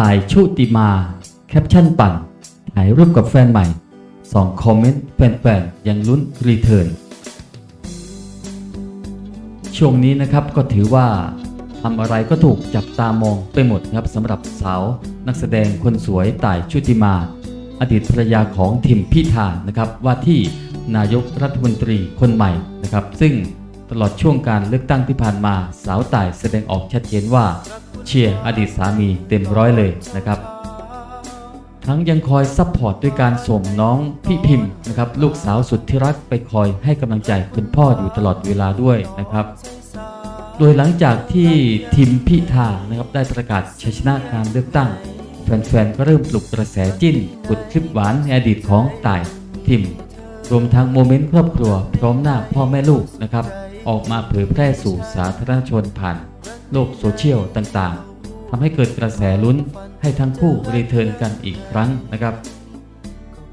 ตายชุติมา แคปชั่นปั่น ถ่ายรูปกับแฟนใหม่สองคอมเมนต์แฟนๆ ยังลุ้นรีเทิร์น ช่วงนี้นะครับก็ถือว่าทำอะไรก็ถูกจับตามองไปหมดครับสำหรับสาว นักแสดงคนสวยต่ายชุติมา อดีตภรรยาของทิมพิธานะครับว่าที่นายกรัฐมนตรีคนใหม่นะครับ ซึ่ง ลอดช่วงการเลือกตั้งที่ผ่านมา สาวต่ายแสดงออกชัดเจนว่า เชียร์อดีตสามีเต็มร้อยเลยนะครับ ทั้งยังคอยซัพพอร์ตด้วยการส่งน้องพี่พิมพ์นะครับลูกสาวสุดที่รักไปคอยให้กำลังใจคุณพ่ออยู่ตลอดเวลาด้วยนะครับโดยหลังจากที่ทีมพิธานะครับได้ประกาศชัยชนะการเลือกตั้ง แฟนๆ ก็เริ่มปลุกกระแสจิ้นกุดคลิปหวานในอดีตของต่ายทิม รวมทั้งโมเมนต์ครอบครัวพร้อมหน้าพ่อแม่ลูกนะครับ ออกมาเผยแพร่สู่สาธารณชนผ่าน โลกโซเชียลต่างๆทำให้เกิดกระแสลุ้นให้ทั้งคู่รีเทิร์นกันอีกครั้งนะครับ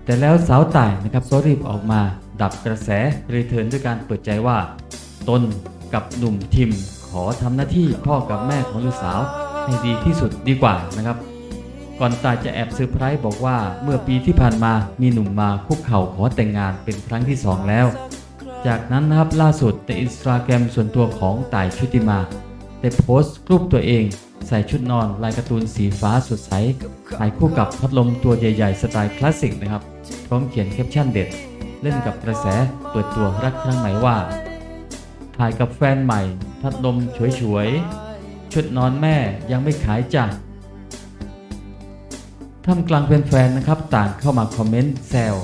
แต่แล้วสาวต่ายนะครับก็รีบออกมาดับกระแสรีเทิร์นด้วยการเปิดใจว่า ตนกับหนุ่มทิมขอทำหน้าที่พ่อกับแม่ของลูกสาวให้ดีที่สุดดีกว่านะครับ ก่อนตายจะแอบเซอร์ไพรส์บอกว่าเมื่อปีที่ผ่านมามีหนุ่มมาคุกเข่าขอแต่งงานเป็นครั้งที่สองแล้ว จากนั้นนะครับล่าสุดในอินสตาแกรมส่วนตัวของต่ายชุติมาได้โพสต์รูปตัวเอง ใส่ชุดนอนลายการ์ตูนสีฟ้าสดใสถ่ายคู่กับพัดลมตัวใหญ่ๆ สไตล์คลาสสิกนะครับ พร้อมเขียนแคปชั่นเด็ด เล่นกับกระแสเปิดตัวรักครั้งใหม่ว่า ถ่ายกับแฟนใหม่ พัดลมฉวยๆ ชุดนอนแม่ยังไม่ขายจ้ะท่ามกลางแฟนๆนะครับต่างเข้ามาคอมเมนต์แซว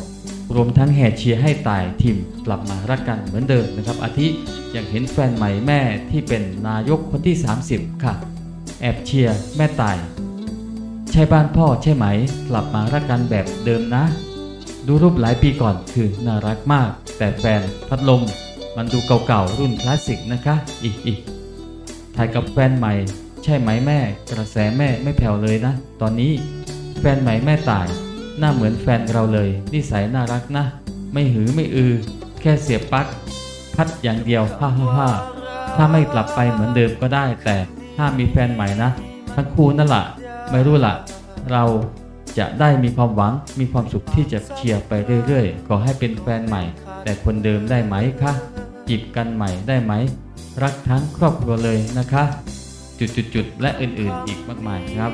รวมทั้งแห่เชียร์ให้ตายทีมกลับมารักกันเหมือนเดิมนะครับ อาทิอยากเห็นแฟนใหม่แม่ที่เป็นนายกคนที่ 30 ค่ะ แอบเชียร์แม่ตาย ใช่บ้านพ่อใช่ไหม กลับมารักกันแบบเดิมนะ ดูรูปหลายปีก่อนคือน่ารักมาก แต่แฟนพัดลมมันดูเก่าๆรุ่นคลาสสิกนะคะอีกอีกถ่ายกับแฟนใหม่ ใช่ไหมแม่ กระแสแม่ไม่แผ่วเลยนะ ตอนนี้แฟนใหม่แม่ตาย หน้าเหมือนแฟนเราเลย นิสัยน่ารักนะ ไม่หือไม่อือ แค่เสียบปลั๊กพัดอย่างเดียวฮ่าฮ่าฮ่าถ้าไม่กลับไปเหมือนเดิมก็ได้ แต่ห้ามีแฟนใหม่นะ ทั้งคู่นั่นละไม่รู้ละเราจะได้มีความหวังมีความสุขที่จะเชียร์ไปเรื่อยๆ ขอให้เป็นแฟนใหม่ แต่คนเดิมได้ไหมคะจีบกันใหม่ได้ไหม รักทั้งครอบครัวเลยนะคะ จุดๆและอื่นๆอีกมากมายครับ